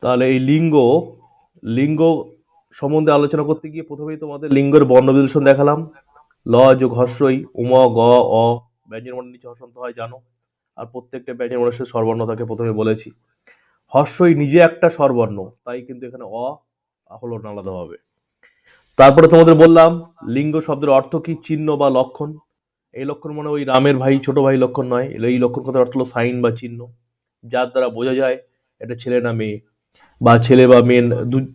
তাহলে এই লিঙ্গ লিঙ্গ সম্বন্ধে আলোচনা করতে গিয়ে প্রথমেই তোমাদের লিঙ্গের বর্ণ বিশ্লেষণ দেখালাম। ল, যোগ, হর্ষই, উম, গ, অ, ব্যঞ্জন বর্ণের নিচে হসন্ত হয়, জানো। আর প্রত্যেকটা ব্যঞ্জন বর্ণের সাথে স্বরবর্ণ তাকে প্রথমে বলেছি। হর্ষই নিজে একটা স্বরবর্ণ, তাই কিন্তু এখানে অ হলো আলাদাভাবে তারপরে তোমাদের বললাম, লিঙ্গ শব্দের অর্থ কি? চিহ্ন বা লক্ষণ। এই লক্ষণ মানে ওই রামের ভাই, ছোট ভাই লক্ষণ নয়। এই লক্ষণ কথার অর্থ হলো সাইন বা চিহ্ন। যার দ্বারা বোঝা যায়, এটা ছেলে না মেয়ে। বা ছেলে বা মেয়ে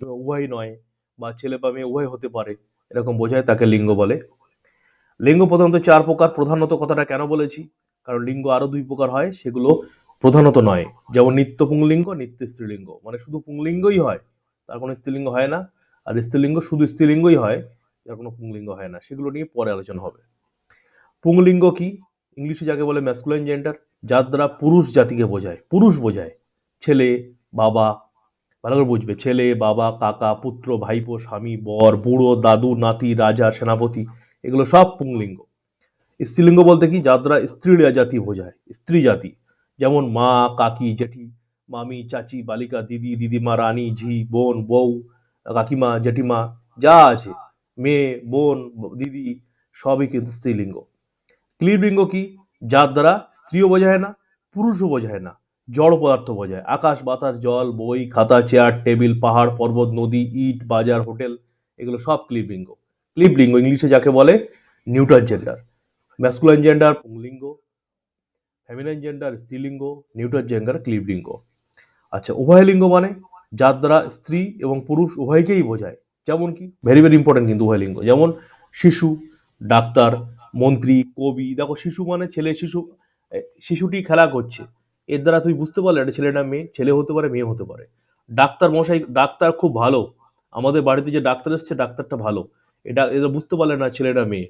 উভয় নয়, বা ছেলে বা মেয়ে উভয় হতে পারে, এরকম বোঝায় তাকে লিঙ্গ বলে। লিঙ্গ প্রধানত চার প্রকার, প্রধানত কথাটা কেন বলেছি? কারণ লিঙ্গ আরও দুই প্রকার হয়, সেগুলো প্রধানত নয়। যেমন নিত্য পুংলিঙ্গ, নিত্য স্ত্রীলিঙ্গ। মানে শুধু পুংলিঙ্গই হয়, তার কোনো স্ত্রীলিঙ্গ হয় না। আর স্ত্রীলিঙ্গ শুধু স্ত্রীলিঙ্গই হয় যার কোনো পুংলিঙ্গ হয় না। সেগুলো নিয়ে পরে আলোচনা হবে। পুংলিঙ্গ কি? ইংলিশে যাকে বলে ম্যাসকুলাইন জেন্ডার যার দ্বারা পুরুষ জাতিকে বোঝায়, পুরুষ বোঝায়। ছেলে, বাবা ভালো করে বুঝবে, ছেলে, বাবা, কাকা, পুত্র, ভাইপো, স্বামী, বর, বুড়ো, দাদু, নাতি, রাজা, সেনাপতি, এগুলো সব পুংলিঙ্গ। স্ত্রীলিঙ্গ বলতে কি? যার দ্বারা স্ত্রী জাতি বোঝায় স্ত্রী জাতি যেমন মা, কাকি, জেঠি, মামি, চাচি, বালিকা, দিদি, দিদিমা, রানী, ঝি, বোন, বউ, কাকিমা, জেঠিমা, যা আছে, মেয়ে, বোন, দিদি, সবই কিন্তু স্ত্রীলিঙ্গ। ক্লিবলিঙ্গ কি? যার দ্বারা স্ত্রীও বোঝায় না, পুরুষও বোঝায় না। জড় পদার্থ বোঝায় আকাশ, বাতাস, জল, বই, খাতা, চেয়ার, টেবিল, পাহাড়, পর্বত, নদী, ইট, বাজার, হোটেল, এগুলো সব ক্লিবলিঙ্গ ক্লিবলিঙ্গ ইংলিশে যাকে বলে নিউটার জেন্ডার। ম্যাসকুলাইন জেন্ডার পুংলিঙ্গ, ফেমিনাইন জেন্ডার স্ত্রীলিঙ্গ নিউটার জেন্ডার ক্লিবলিঙ্গ আচ্ছা উভয় লিঙ্গ মানে? যার দ্বারা স্ত্রী এবং পুরুষ উভয়কেই বোঝায়। যেমন কি? ভেরি ভেরি ইম্পর্টেন্ট কিন্তু উভয় লিঙ্গ। যেমন শিশু, ডাক্তার, মন্ত্রী, কবি, দেখো শিশু মানে ছেলে, শিশু শিশুটি খেলা করছে। এর দ্বারা তুই বুঝতে পারলে এটা ছেলেটা মেয়ে, ছেলে হতে পারে, মেয়ে হতে পারে। ডাক্তার মশাই, ডাক্তার খুব ভালো। আমাদের বাড়িতে যে ডাক্তার এসছে, ডাক্তারটা ভালো। এটা এটা বুঝতে পারলে না ছেলেটা মেয়ে।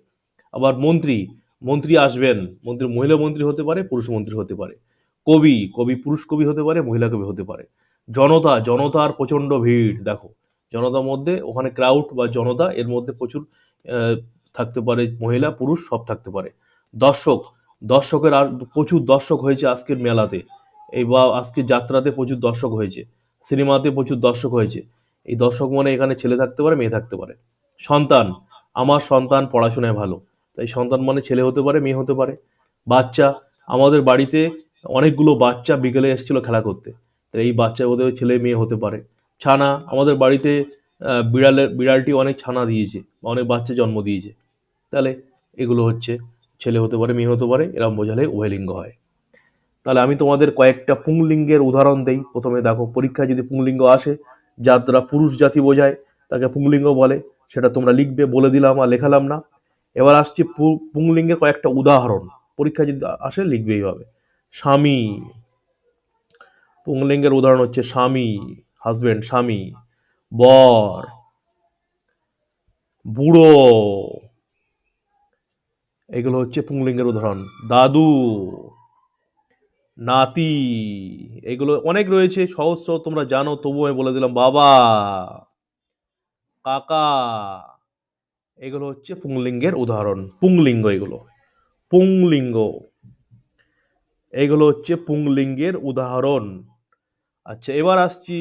আবার মন্ত্রী মন্ত্রী আসবেন। মন্ত্রী, মহিলা মন্ত্রী হতে পারে, পুরুষ মন্ত্রী হতে পারে। কবি কবি পুরুষ কবি হতে পারে, মহিলা কবি হতে পারে। জনতা, জনতার প্রচণ্ড ভিড়, দেখো। জনতার মধ্যে ওখানে ক্রাউড বা জনতা, এর মধ্যে প্রচুর থাকতে পারে মহিলা, পুরুষ, সব থাকতে পারে। দর্শক দর্শকের আর প্রচুর দর্শক হয়েছে আজকের মেলাতে। এই বা, আজকের যাত্রাতে প্রচুর দর্শক হয়েছে। সিনেমাতে প্রচুর দর্শক হয়েছে। এই দর্শক মানে এখানে ছেলে থাকতে পারে, মেয়ে থাকতে পারে। সন্তান, আমার সন্তান পড়াশোনায় ভালো। তাই সন্তান মানে ছেলে হতে পারে, মেয়ে হতে পারে। বাচ্চা, আমাদের বাড়িতে অনেকগুলো বাচ্চা বিকেলে এসেছিল খেলা করতে। তাই এই বাচ্চা ওদের ছেলে মেয়ে হতে পারে। ছানা, আমাদের বাড়িতে বিড়ালের, বিড়ালটি অনেক ছানা দিয়েছে অনেক বাচ্চা জন্ম দিয়েছে। তাহলে এগুলো হচ্ছে ছেলে হতে পারে, মেয়ে হতে পারে এরকম বোঝালে উভয়লিঙ্গ হয়। তাহলে আমি তোমাদের কয়েকটা পুংলিঙ্গের উদাহরণ দেই। প্রথমে দেখো, পরীক্ষায় যদি পুংলিঙ্গ আসে যার দ্বারা পুরুষ জাতি বোঝায়, তাকে পুংলিঙ্গ বলে, সেটা তোমরা লিখবে, বলে দিলাম আর লেখালাম না। এবার আসছে পুংলিঙ্গের কয়েকটা উদাহরণ। পরীক্ষা যদি আসে, লিখবে এইভাবে। স্বামী। পুংলিঙ্গের উদাহরণ হচ্ছে স্বামী হাজবেন্ড স্বামী। বর। বুড়ো। এগুলো হচ্ছে পুংলিঙ্গের উদাহরণ। দাদু, নাতি, এগুলো অনেক রয়েছে, সহজ সহজ তোমরা জানো তবু আমি বলে দিলাম, বাবা, কাকা, এগুলো হচ্ছে পুংলিঙ্গের উদাহরণ, পুংলিঙ্গ এগুলো পুংলিঙ্গ। এগুলো হচ্ছে পুংলিঙ্গের উদাহরণ। আচ্ছা এবার আসছি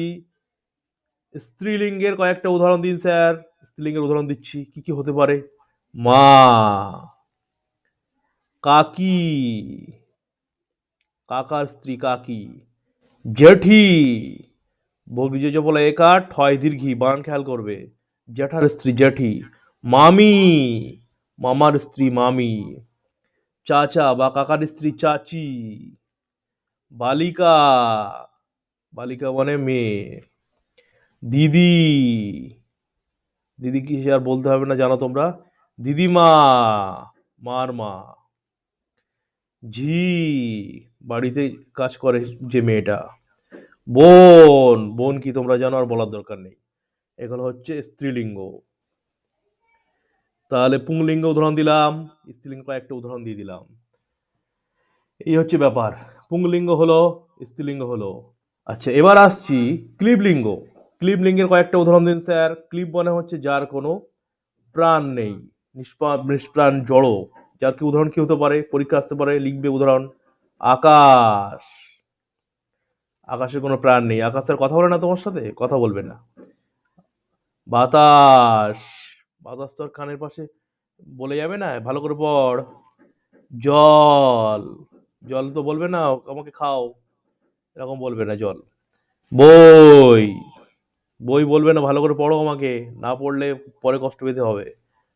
স্ত্রীলিঙ্গের কয়েকটা উদাহরণ দিন, স্যার। স্ত্রীলিঙ্গের উদাহরণ দিচ্ছি, কি কি হতে পারে? মা কাকি। কাকার স্ত্রী কাকি। জেঠি। যে বলে একা ঠয় দীর্ঘি, বান খেয়াল করবে। জেঠার স্ত্রী জেঠি। মামি। মামার স্ত্রী মামি। চাচা বা কাকার স্ত্রী চাচি। বালিকা। বালিকা মানে মেয়ে। দিদি। দিদি কি আর বলতে হবে না জানো তোমরা? দিদিমা, মার মা। ঝি, বাড়িতে কাজ করে যে মেয়েটা। বোন বোন কি তোমরা জানো? আর বলার দরকার নেই। এগুলো হচ্ছে স্ত্রীলিঙ্গ। তাহলে পুংলিঙ্গ উদাহরণ দিলাম স্ত্রীলিঙ্গ কয়েকটা উদাহরণ দিয়ে দিলাম। এই হচ্ছে ব্যাপার। পুংলিঙ্গ হলো, স্ত্রীলিঙ্গ হলো। আচ্ছা এবার আসছি ক্লিবলিঙ্গ। ক্লিবলিঙ্গের কয়েকটা উদাহরণ দিন, স্যার। ক্লিব মানে হচ্ছে যার কোনো প্রাণ নেই, নিষ্পা নিষ্প্রাণ জড়ো। যার কি উদাহরণ কি হতে পারে? পরীক্ষা আসতে পারে, লিখবে উদাহরণ, আকাশ। আকাশের কোনো প্রাণ নেই। আকাশ তার কথা বলে না তোমার সাথে? কথা বলবে না। বাতাস। বাতাস তোর কানের পাশে বলে যাবে না। ভালো করে পড়। জল। জল তো বলবে না, আমাকে খাও। এরকম বলবে না জল। বই। বই বলবে না, ভালো করে পড়ো আমাকে। না পড়লে পরে কষ্ট পেতে হবে।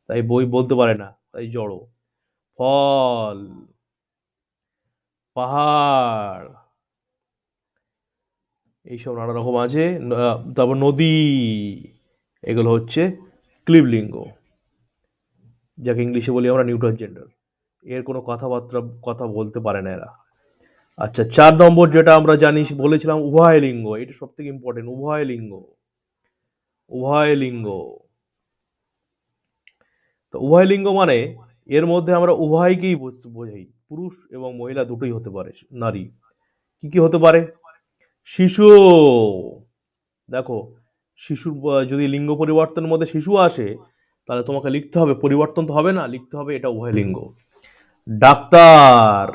তাই বই বলতে পারে না, তাই জড়ো। ফল, পাহাড়। এইসব নানা রকম আছে। তারপর নদী, এগুলো হচ্ছে ক্লিবলিঙ্গ, যাকে ইংলিশে বলি আমরা নিউটন জেন্ডার। এর কোনো কথাবার্তা, কথা বলতে পারে না এরা। আচ্ছা চার নম্বর যেটা আমরা জানি বলেছিলাম উভয় লিঙ্গ এটা সব থেকে ইম্পর্টেন্ট উভয় লিঙ্গ উভয় লিঙ্গ তো উভয় লিঙ্গ মানে এর মধ্যে আমরা উভয়কেই বুঝ- বোঝাই। পুরুষ এবং মহিলা দুটোই হতে পারে, নারী। কি কি হতে পারে? শিশু। দেখো, শিশুর যদি লিঙ্গ পরিবর্তনের মধ্যে শিশু আসে, তাহলে তোমাকে লিখতে হবে, পরিবর্তন তো হবে না, লিখতে হবে এটা উভয় লিঙ্গ। ডাক্তার।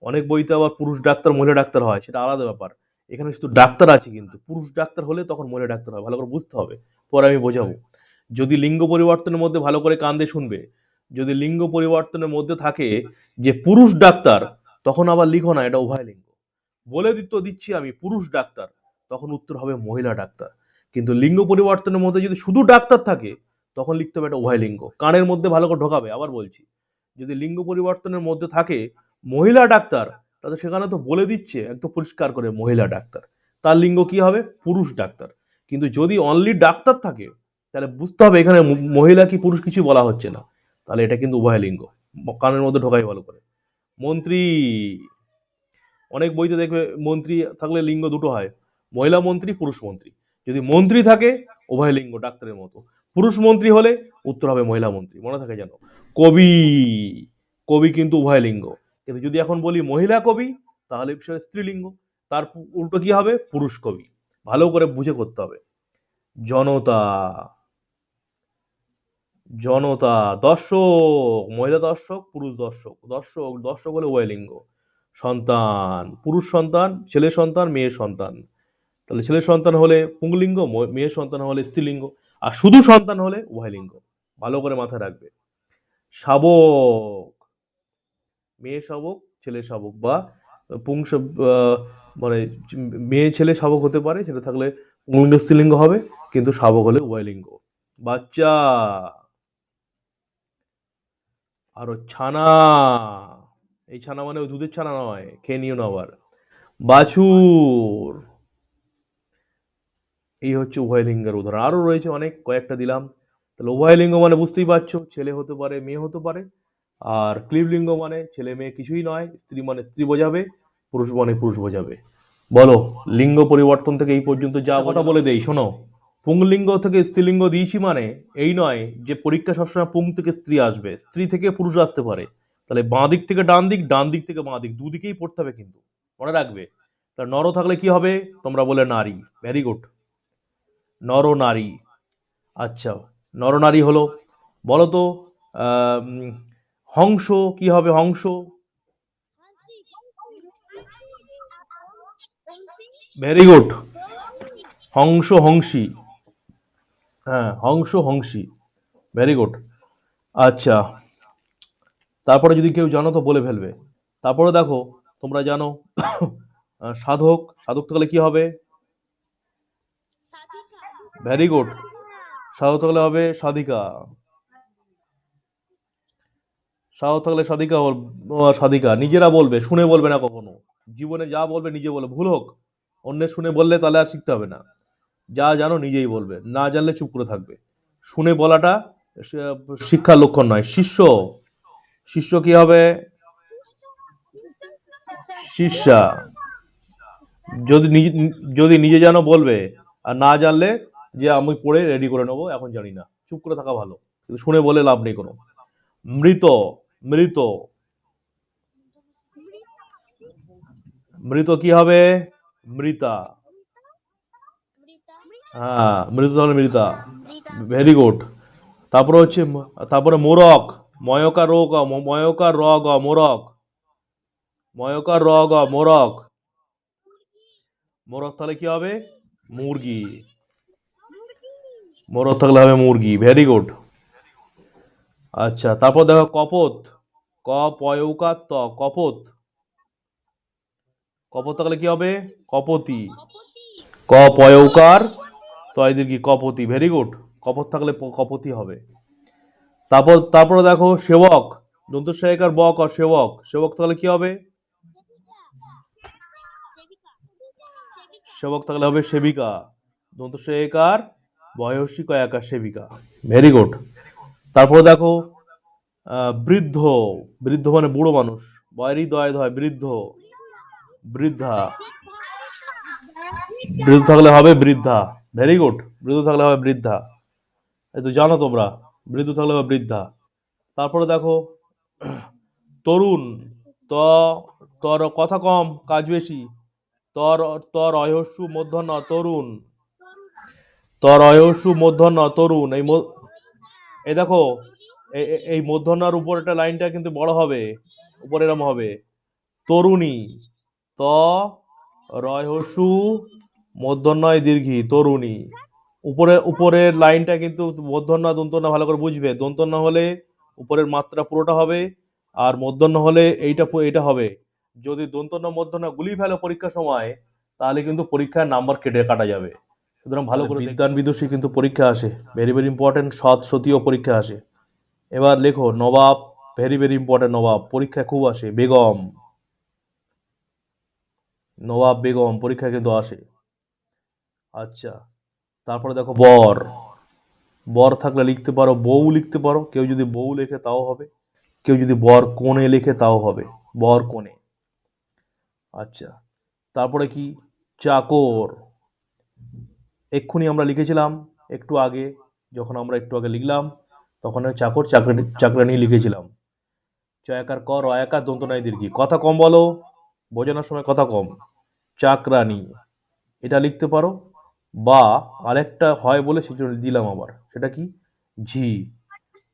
অনেক বইতে আবার পুরুষ ডাক্তার, মহিলা ডাক্তার হয়, সেটা আলাদা ব্যাপার। এখানে শুধু ডাক্তার আছে কিন্তু, পুরুষ ডাক্তার হলে তখন মহিলা ডাক্তার হয়, ভালো করে বুঝতে হবে। পরে আমি বোঝাবো। যদি লিঙ্গ পরিবর্তনের মধ্যে ভালো করে কান দিয়ে শুনবে, যদি লিঙ্গ পরিবর্তনের মধ্যে থাকে যে পুরুষ ডাক্তার, তখন আবার লিখো না, এটা উভয় লিঙ্গ বলে দিত, দিচ্ছি আমি, পুরুষ ডাক্তার, তখন উত্তর হবে মহিলা ডাক্তার। কিন্তু লিঙ্গ পরিবর্তনের মধ্যে যদি শুধু ডাক্তার থাকে, তখন লিখতে হবে এটা উভয় লিঙ্গ কানের মধ্যে ভালো করে ঢোকাবে, আবার বলছি। যদি লিঙ্গ পরিবর্তনের মধ্যে থাকে মহিলা ডাক্তার, তাহলে সেখানে তো বলে দিচ্ছে একদম পরিষ্কার করে মহিলা ডাক্তার। তার লিঙ্গ কি হবে? পুরুষ ডাক্তার। কিন্তু যদি অনলি ডাক্তার থাকে তাহলে বুঝতে হবে এখানে মহিলা কি পুরুষ কিছু বলা হচ্ছে না। তাহলে এটা কিন্তু উভয় লিঙ্গ। কানের মধ্যে ঢোকাই ভালো করে। মন্ত্রী, অনেক বইতে দেখবে মন্ত্রী থাকলে লিঙ্গ দুটো হয়। মহিলা মন্ত্রী, পুরুষ মন্ত্রী। যদি মন্ত্রী থাকে, উভয় লিঙ্গ, ডাক্তারের মতো। পুরুষ মন্ত্রী হলে উত্তর হবে মহিলা মন্ত্রী। মনে থাকে যেন। কবি কবি কিন্তু উভয় লিঙ্গ। কিন্তু যদি এখন বলি মহিলা কবি, তাহলে সেটা স্ত্রীলিঙ্গ। তার উল্টো কি হবে? পুরুষ কবি। ভালো করে বুঝে করতে হবে। জনতা জনতা, দর্শক, মহিলা দর্শক, পুরুষ দর্শক। দর্শক দর্শক হলে উভয় লিঙ্গ। সন্তান, পুরুষ সন্তান, ছেলে সন্তান, মেয়ে সন্তান। তাহলে ছেলে সন্তান হলে পুংলিঙ্গ মেয়ে সন্তান হলে স্ত্রীলিঙ্গ, আর শুধু সন্তান হলে উভয় লিঙ্গ। ভালো করে মাথায় রাখবে। শাবক, মেয়ে শাবক, ছেলে শাবক, বা পুংস মানে মেয়ে, ছেলে শাবক হতে পারে, সেটা থাকলে পুংলিঙ্গ, স্ত্রীলিঙ্গ হবে, কিন্তু শাবক হলে উভয় লিঙ্গ। বাচ্চা আরও ছানা। এই ছানা মানে ওই দুধের ছানা নয় খেয়ে নিও না আবার। বাছুর। এই হচ্ছে উভয় লিঙ্গের উদাহরণ। আরও রয়েছে অনেক কয়েকটা দিলাম। তাহলে উভয় লিঙ্গ মানে বুঝতেই পারছ ছেলে হতে পারে মেয়ে হতে পারে। আর ক্লিবলিঙ্গ মানে ছেলে মেয়ে কিছুই নয় স্ত্রী মানে স্ত্রী বোঝাবে পুরুষ মানে পুরুষ বোঝাবে। বলো লিঙ্গ পরিবর্তন থেকে এই পর্যন্ত যা কথা বলে দেই শোনো। পুংলিঙ্গ থেকে স্ত্রীলিঙ্গ দিয়েছি মানে এই নয় যে পরীক্ষা সবসময় পুং থেকে স্ত্রী আসবে। স্ত্রী থেকে পুরুষ আসতে পারে। তাহলে বাঁ দিক থেকে ডান দিক ডান দিক থেকে বাঁ দিক, দুদিকেই পড়তে হবে কিন্তু। মনে রাখবে। তা নর থাকলে কি হবে? তোমরা বলে নারী। ভেরি গুড নর নারী। আচ্ছা নরনারী হলো বলো তো হংস, কি হবে হংস? Very good Hansa, হংসী। হ্যাঁ হংস হংসী। ভেরি গুড আচ্ছা তারপরে যদি কেউ জানো তো বলে ফেলবে। তারপরে দেখো, তোমরা জানো সাধক সাধক থাকলে কি হবে? ভেরি গুড সাধক থাকলে হবে সাধিকা। সাধক থাকলে সাধিকা সাধিকা। নিজেরা বলবে, শুনে বলবে না কখনো। জীবনে যা বলবে নিজে বলবে। ভুল হোক, অন্যের শুনে বললে তাহলে আর শিখতে হবে না। যা জানো নিজেই বলবে, না জানলে চুপ করে থাকবে। শুনে বলাটা শিক্ষার লক্ষণ নয়, শিষ্য। শিষ্য কি হবে? শিষ্যা। যদি যদি নিজে জানো বলবে, আর না জানলে যে আমি পড়ে রেডি করে নেব, এখন জানি না। চুপ করে থাকা ভালো, কিন্তু শুনে বলে লাভ নেই কোনো। মৃত মৃত। মৃত কি হবে? মৃতা। হ্যাঁ মৃত মৃতা ভেরি গুড তারপরে হচ্ছে তারপরে মোরক ময়কা রোগ ময়কা রগ মোরক ময়কা রগ মোরক মোরক তাহলে কি হবে মুরগি মোরগ থাকলে হবে মুরগি ভেরি গুড আচ্ছা তারপর দেখো কপত ক পয়ৌকার ত কপত কপত থাকলে কি হবে কপতি ক পয়ৌকার তয়দের কি কপতি? ভেরি গুড কপত থাকলে কপতি হবে। তারপর, তারপরে দেখো সেবক। দন্ত সহায়িকার বক আর সেবক। সেবক তাহলে কি হবে? সেবক থাকলে হবে সেবিকা। দন্ত সহায়িকার বয়সী কয়াকার সেবিকা। ভেরি গুড তারপর দেখো বৃদ্ধ। বৃদ্ধ মানে বুড়ো মানুষ। বয়েরই দয় ধয় বৃদ্ধ। বৃদ্ধা। বৃদ্ধ থাকলে হবে বৃদ্ধা। ভেরি গুড বৃদ্ধ থাকলে হবে বৃদ্ধা। এই তো জানো তোমরা, বৃদ্ধ থাকলে হবে বৃদ্ধা। তারপরে দেখো, তরুণ, ত, তর, কথা কম, কাজ বেশি। তর তর অয়স্যু মূর্ধন্য তরুণ। তর অয়স্যু মূর্ধন্য তরুণ। এই এই দেখো এই মূর্ধন্যর উপর একটা লাইনটা কিন্তু বড় হবে, উপরে এরম হবে। তরুণী, ত রয়সু মধ্যন্নয় দীর্ঘি, তরুণী। উপরে উপরের লাইনটা কিন্তু মধ্যন্ন দন্তন্য ভালো করে বুঝবে। দন্তন্য হলে উপরের মাত্রা পুরোটা হবে আর মধ্যন্ন হলে এইটা এইটা হবে। যদি দন্তন্য মধ্যন্ন গুলি ফেলো পরীক্ষার সময়, তাহলে কিন্তু পরীক্ষার নাম্বার কেটে কাটা যাবে। সুতরাং ভালো করে বিদ্যান বিদুষী কিন্তু পরীক্ষা আসে। ভেরি ভেরি ইম্পর্টেন্ট সৎ সতীয় পরীক্ষা আসে। এবার লেখো, নবাব ভেরি ভেরি ইম্পর্টেন্ট নবাব। পরীক্ষা খুব আসে। বেগম। নবাব, বেগম, পরীক্ষা কিন্তু আসে। আচ্ছা তারপরে দেখো বর। বর থাকলে লিখতে পারো, বউ লিখতে পারো, কেউ যদি বউ লেখে তাও হবে, কেউ যদি বর কোণে লেখে তাও হবে, বর কোণে। আচ্ছা তারপরে কি? চাকর। এক্ষুনি আমরা লিখেছিলাম একটু আগে, যখন আমরা একটু আগে লিখলাম, তখন ওই চাকর চাকরানি লিখেছিলাম। চয়াকার কর অয়াকার দন্ত নাই দীর্ঘি। কথা কম বলো, বোঝানোর সময় কথা কম। চাকরানি এটা লিখতে পারো বা আরেকটা হয় বলে সেজন্য দিলাম আবার। সেটা কি? ঝি।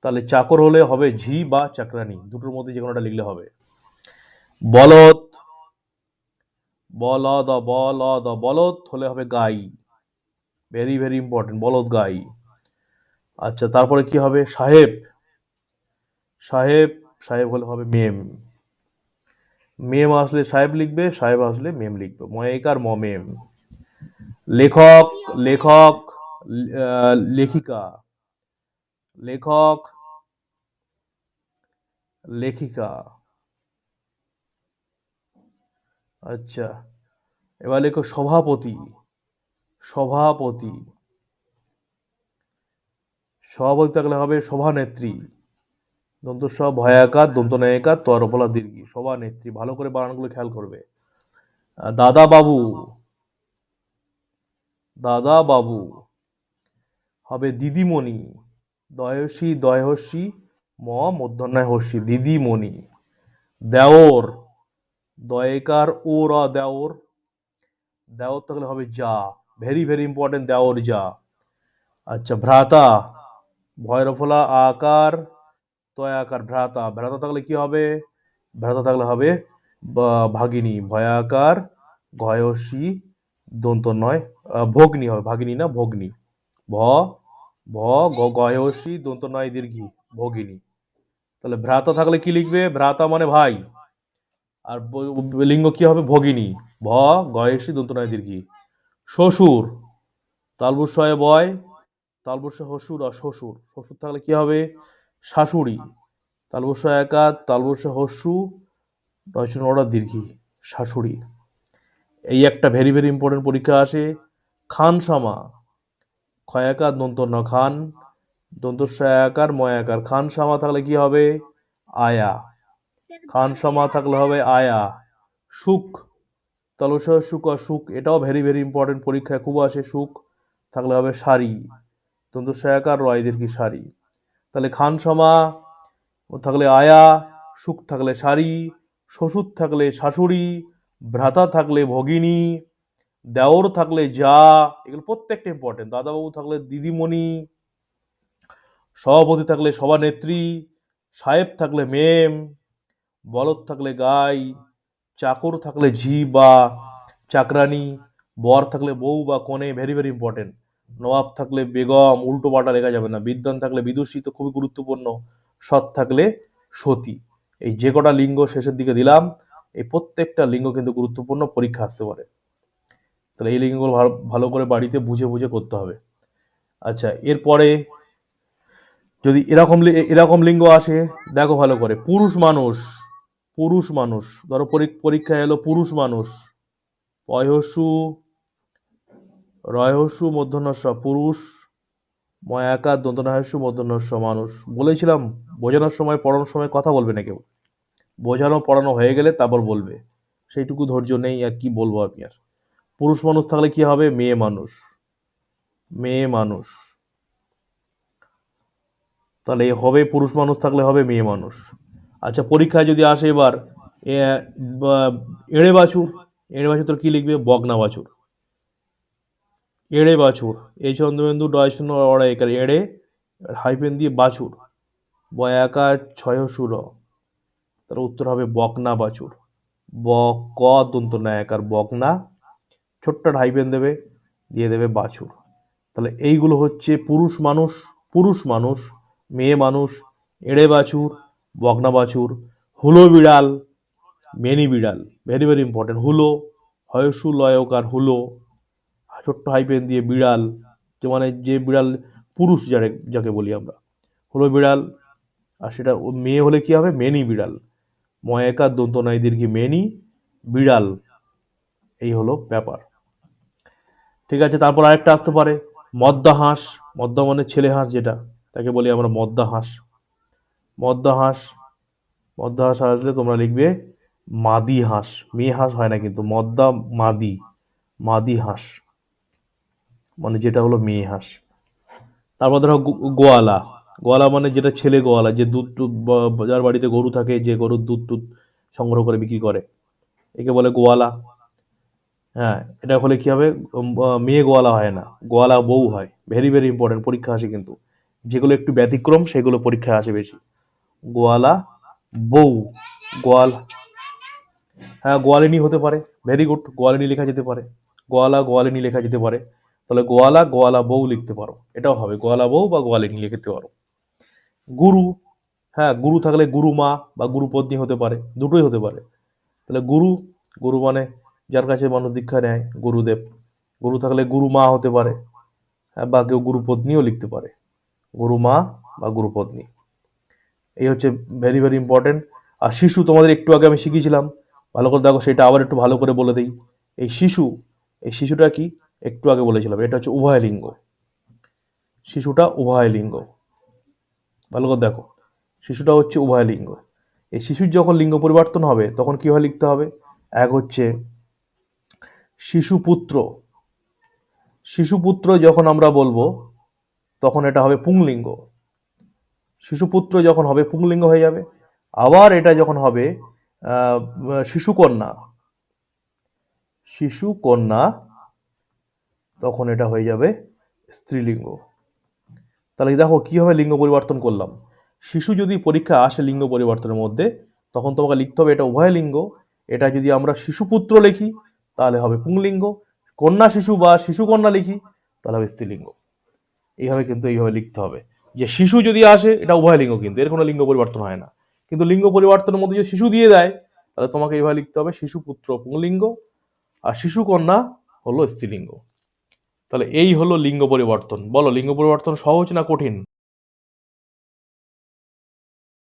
তাহলে চাকর হলে হবে ঝি বা চাকরানি দুটোর মধ্যে যে কোনোটা লিখলে হবে। বলদ। বলদ বলদ বলদ হলে হবে গাই। ভেরি ভেরি ইম্পর্টেন্ট বলদ, গাই। আচ্ছা তারপরে কি হবে? সাহেব। সাহেব সাহেব হলে হবে মেম। মেম আসলে সাহেব লিখবে, সাহেব আসলে মেম লিখবে। ময়েকার ম মেম। লেখক লেখক লেখিকা লেখক, লেখিকা। আচ্ছা এবার লেখো সভাপতি সভাপতি। সভাপতি থাকলে হবে সভানেত্রী। দন্ত সব ভয়াকার দন্ত নায়িকার তরফলা দীর্ঘি সভানেত্রী। ভালো করে বানানগুলো খেয়াল করবে। দাদা বাবু দাদা বাবু হবে দিদিমণি। দয়সী দয়হস্যি ম মধ্যন্যায় হস্যি দিদিমণি। দেওর, দয়কার ও র দেওর দেওর থাকলে হবে যা। ভেরি ভেরি ইম্পর্টেন্ট দেওর যা। আচ্ছা ভ্রাতা ভয়রফলা আকার, তয়াকার ভ্রাতা। ভ্রাতা থাকলে কি হবে? ভ্রাতা থাকলে হবে ভাগিনী। ভয়াকার, গয়সী দন্ত নয় ভগ্নী হবে, ভাগিনী না, ভগ্নী। ভ ভ গয়সী দন্ত নয় দীর্ঘি, ভগিনী। তাহলে ভ্রাতা থাকলে কি লিখবে? ভ্রাতা মানে ভাই। আর লিঙ্গ কি হবে? ভগিনী। ভ গয়েশী দন্ত নয় দীর্ঘি। শ্বশুর, তালবুসয়ে, বয় তালবুস হসুর আর শ্বশুর। শ্বশুর থাকলে কি হবে? শাশুড়ি। তালবুস একা তালবুস হস্যু রচন ওরা দীর্ঘি, শাশুড়ি। এই একটা ভেরি ভেরি ইম্পর্টেন্ট পরীক্ষা আসে। খানসামা ক্ষয়াকার দন্ত ন খান। দন্ত আকার ময়াকার খানসামা থাকলে কি হবে? আয়া। খানসামা থাকলে হবে আয়া। সুখ। তালুস সুখ সুখ, এটাও ভেরি ভেরি ইম্পর্টেন্ট পরীক্ষায় খুব আসে সুখ। থাকলে হবে শাড়ি দন্ত আকার, রয়দের কি শাড়ি তাহলে খানসামা থাকলে আয়া, সুখ থাকলে শাড়ি শ্বশুর থাকলে শাশুড়ি, ভ্রাতা থাকলে ভগিনী দেওর থাকলে যা, এগুলো প্রত্যেকটা ইম্পর্টেন্ট দাদাবাবু থাকলে দিদিমণি, সভাপতি থাকলে সভানেত্রী, সাহেব থাকলে মেম, বলদ থাকলে গাই, চাকর থাকলে ঝি বা চাকরানি, বর থাকলে বউ বা কনে ভেরি ভেরি ইম্পর্টেন্ট নবাব থাকলে বেগম, উল্টো পাল্টা লেখা যাবে না। বিদ্বান থাকলে বিদুষী তো খুবই গুরুত্বপূর্ণ। সৎ থাকলে সতী। এই যে কটা লিঙ্গ শেষের দিকে দিলাম, এই প্রত্যেকটা লিঙ্গ কিন্তু গুরুত্বপূর্ণ, পরীক্ষা আসতে পারে। তাহলে এই লিঙ্গগুলো ভালো- করে বাড়িতে বুঝে বুঝে করতে হবে। আচ্ছা এরপরে যদি এরকম এরকম লিঙ্গ আসে, দেখো ভালো করে, পুরুষ মানুষ পুরুষ মানুষ, ধরো পরী- পরীক্ষায় এলো পুরুষ মানুষ পয়সু রয়হস্যু মধ্যনস্য, পুরুষ ময়াকার দন্তনাহস্যু মধ্যনস্য, মানুষ। বলেছিলাম, বোঝানোর সময়, পড়ানোর সময় কথা বলবে না কেউ। বোঝানো, পড়ানো হয়ে গেলে তারপর বলবে। সেইটুকু ধৈর্য নেই, আর কি বলব আপনি আর। পুরুষ মানুষ থাকলে কি হবে? মেয়ে মানুষ। মেয়ে মানুষ। তাহলে হবে পুরুষ মানুষ থাকলে হবে মেয়ে মানুষ। আচ্ছা পরীক্ষায় যদি আসে এবার এড়ে বাছুর। এড়ে বাছুর তোর কি লিখবে? বগনা বাছুর। এড়ে বাছুর। এই চন্দ্রবিন্দু ডয় শূন্য অড়া একার এড়ে হাইপেন দিয়ে বাছুর। বয়াকা ছয় সুর তার উত্তর হবে বকনা বাছুর। ব ক দন্ত নায়কার বকনা ছোট্ট হাইপেন দেবে, দিয়ে দেবে বাছুর। তাহলে এইগুলো হচ্ছে পুরুষ মানুষ পুরুষ মানুষ, মেয়ে মানুষ, এড়ে বাছুর বকনা বাছুর, হুলো বিড়াল, মেনি বিড়াল, ভেরি ভেরি ইম্পর্টেন্ট, হুলো, হয়সু লয়কার হুলো ছোট্ট হাইপেন দিয়ে বিড়াল, যে মানে যে বিড়াল পুরুষ যারে, যাকে বলি আমরা। হলো বিড়াল, আর সেটা মেয়ে হলে কি হবে? মেনি বিড়াল। ময়কার দন্ত নাই দীর্ঘি মেনি? বিড়াল। এই হলো ব্যাপার। ঠিক আছে, তারপর আরেকটা আসতে পারে, মদ্দা হাঁস, মদ্দা মানে ছেলে হাঁস যেটা, তাকে বলি আমরা মদ্দা হাঁস। মদ্দা হাঁস মদ্দা হাঁস আসলে তোমরা লিখবে মাদি হাঁস, মেয়ে হাঁস হয় না কিন্তু, মদ্দা মাদি মাদি হাঁস মানে যেটা হলো মেয়ে হাঁস। তারপর ধরো গোয়ালা গোয়ালা মানে যেটা ছেলে গোয়ালা, যে দুধ টুধ যার বাড়িতে গরু থাকে, যে গরুর দুধ টুধ সংগ্রহ করে, বিক্রি করে, একে বলে গোয়ালা। হ্যাঁ এটা হলে কি হবে? মেয়ে গোয়ালা হয় না, গোয়ালা বউ হয়। ভেরি ভেরি ইম্পর্টেন্ট পরীক্ষা আসে কিন্তু। যেগুলো একটু ব্যতিক্রম, সেগুলো পরীক্ষায় আসে বেশি। গোয়ালা বউ, গোয়াল হ্যাঁ গোয়ালিনী হতে পারে। ভেরি গুড গোয়ালিনী লেখা যেতে পারে। গোয়ালা, গোয়ালিনী লেখা যেতে পারে। তাহলে গোয়ালা গোয়ালা বউ লিখতে পারো। এটাও হবে, গোয়ালা বউ বা গোয়ালিনী লিখতে পারো। গুরু হ্যাঁ গুরু থাকলে গুরু মা বা গুরু পত্নী হতে পারে, দুটোই হতে পারে। তাহলে গুরু গুরু মানে যার কাছে মানুষ দীক্ষা নেয়, গুরুদেব। গুরু থাকলে গুরু মা হতে পারে হ্যাঁ বা কেউ গুরুপত্নীও লিখতে পারে। গুরু মা বা গুরুপত্নী এই হচ্ছে ভেরি ভেরি ইম্পর্টেন্ট আর শিশু তোমাদের একটু আগে আমি শিখিয়েছিলাম, ভালো করে দেখো, সেটা আবার একটু ভালো করে বলে দিই। এই শিশু, এই শিশুটা কি? একটু আগে বলেছিলাম, এটা হচ্ছে উভয় লিঙ্গ। শিশুটা উভয় লিঙ্গ। ভালো করে দেখো, শিশুটা হচ্ছে উভয় লিঙ্গ। এই শিশুর যখন লিঙ্গ পরিবর্তন হবে, তখন কীভাবে লিখতে হবে? এক হচ্ছে শিশুপুত্র। শিশুপুত্র যখন আমরা বলব, তখন এটা হবে পুংলিঙ্গ। শিশুপুত্র যখন হবে, পুংলিঙ্গ হয়ে যাবে। আবার এটা যখন হবে শিশুকন্যা। শিশুকন্যা, তখন এটা হয়ে যাবে স্ত্রীলিঙ্গ। তাহলে দেখো কীভাবে লিঙ্গ পরিবর্তন করলাম। শিশু যদি পরীক্ষা আসে লিঙ্গ পরিবর্তনের মধ্যে, তখন তোমাকে লিখতে হবে এটা উভয় লিঙ্গ। এটা যদি আমরা শিশুপুত্র লিখি তাহলে হবে পুংলিঙ্গ। কন্যা শিশু বা শিশুকন্যা লিখি, তাহলে হবে স্ত্রীলিঙ্গ। এইভাবে কিন্তু এইভাবে লিখতে হবে। যে শিশু যদি আসে, এটা উভয় লিঙ্গ কিন্তু, এর কোনো লিঙ্গ পরিবর্তন হয় না। কিন্তু লিঙ্গ পরিবর্তনের মধ্যে যদি শিশু দিয়ে দেয়, তাহলে তোমাকে এইভাবে লিখতে হবে, শিশু পুত্র পুংলিঙ্গ আর শিশুকন্যা হলো স্ত্রীলিঙ্গ। তাহলে এই হলো লিঙ্গ পরিবর্তন। বলো, লিঙ্গ পরিবর্তন সহজ না কঠিন?